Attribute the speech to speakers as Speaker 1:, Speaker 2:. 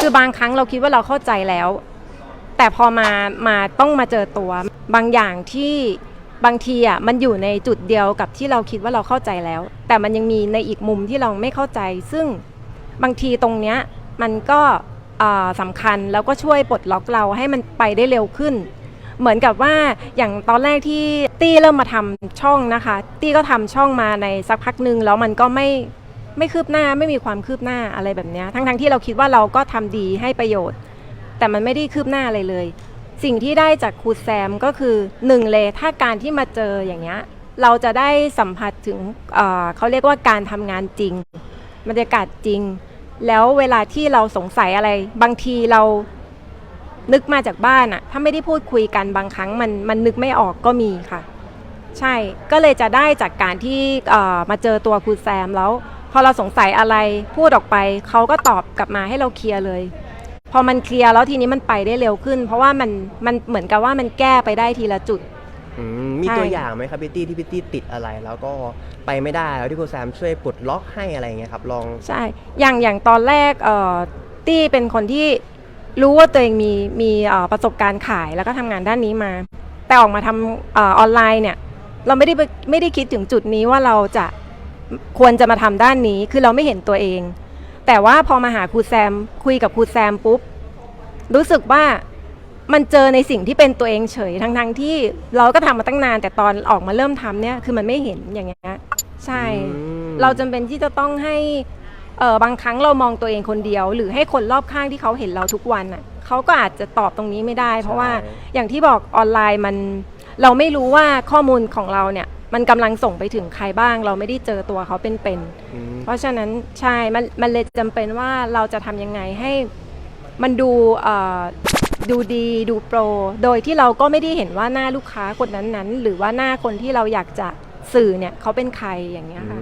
Speaker 1: คือบางครั้งเราคิดว่าเราเข้าใจแล้ว แต่พอมามาต้องมาเจอตัว บางอย่างที่บางทีอะมันอยู่ในจุดเดียวกับที่เราคิดว่าเราเข้าใจแล้ว แต่มันยังมีในอีกมุมที่เราไม่เข้าใจ ซึ่งบางทีตรงเนี้ยมันก็สำคัญแล้วก็ช่วยปลดล็อกเราให้มันไปได้เร็วขึ้น เหมือนกับว่าอย่างตอนแรกที่ตี้เริ่มมาทำช่องนะคะ ตี้ก็ทำช่องมาในสักพักหนึ่งแล้วมันก็ไม่ ไม่คืบหน้าไม่มีความคืบหน้าอะไรแบบนี้ทั้งๆที่เราคิดว่าเราก็ทำดีให้ประโยชน์ แต่มันไม่ได้คืบหน้าอะไรเลย สิ่งที่ได้จากครูแซมก็คือหนึ่งเลยถ้าการที่มาเจออย่างเงี้ยเราจะได้สัมผัสถึงเเขาเรียกว่าการทำงานจริงบรรยากาศจริง แล้วเวลาที่เราสงสัยอะไร บางทีเรานึกมาจากบ้านอะถ้าไม่ได้พูดคุยกันบางครั้งมันมันนึกไม่ออกก็มีค่ะ ใช่ก็เลยจะได้จากการที่มาเจอตัวครูแซมแล้ว พอเราสงสัยอะไรพูดออกไปเขาก็ตอบกลับมาให้เราเคลียร์เลย พอมันเคลียร์แล้วทีนี้มันไปได้เร็วขึ้น เพราะว่ามันมันเหมือนกับว่ามันแก้ไปได้ทีละจุด
Speaker 2: อืมมี
Speaker 1: ใช่
Speaker 2: ตัวอย่างไหมครับพิตตี้ที่พิตตี้ติดอะไร แล้วก็ไปไม่ได้แล้วที่ครูแซมช่วยปลดล็อกให้อะไรอย่างเงี้ยครับลอง
Speaker 1: ใช่ อย่างอย่างตอนแรกเอ่อตี้เป็นคนที่รู้ว่าตัวเองมีมีเอ่อประสบการณ์ขายแล้วก็ทำงานด้านนี้มา แต่ออกมาทำเออออนไลน์เนี่ย เราไม่ได้ไปไม่ได้คิดถึงจุดนี้ว่าเราจะ ควรจะมาทำด้านนี้คือเราไม่เห็นตัวเอง แต่ว่าพอมาหาครูแซมคุยกับครูแซมปุ๊บ รู้สึกว่ามันเจอในสิ่งที่เป็นตัวเองเฉยทั้งทั้งๆที่เราก็ทำมาตั้งนาน แต่ตอนออกมาเริ่มทำเนี่ยคือมันไม่เห็นอย่างเงี้ยใช่
Speaker 2: อืม
Speaker 1: เราจำเป็นที่จะต้องให้เออบางครั้งเรามองตัวเองคนเดียว หรือให้คนรอบข้างที่เขาเห็นเราทุกวันน่ะเขาก็อาจจะตอบตรงนี้ไม่ได้ เพราะว่าอย่างที่บอกออนไลน์มัน เราไม่รู้ว่าข้อมูลของเราเนี่ย มันกำลังส่งไปถึงใครบ้าง เราไม่ได้เจอตัวเขาเป็นๆ
Speaker 2: อืม
Speaker 1: เพราะฉะนั้นใช่มันมันเลยจำเป็นว่าเราจะทำยังไงให้มันดูเอ่อดูดีดูโปร โดยที่เราก็ไม่ได้เห็นว่าหน้าลูกค้าคนนั้นๆ หรือว่าหน้าคนที่เราอยากจะสื่อเนี่ยเขาเป็นใครอย่างเงี้ยค่ะ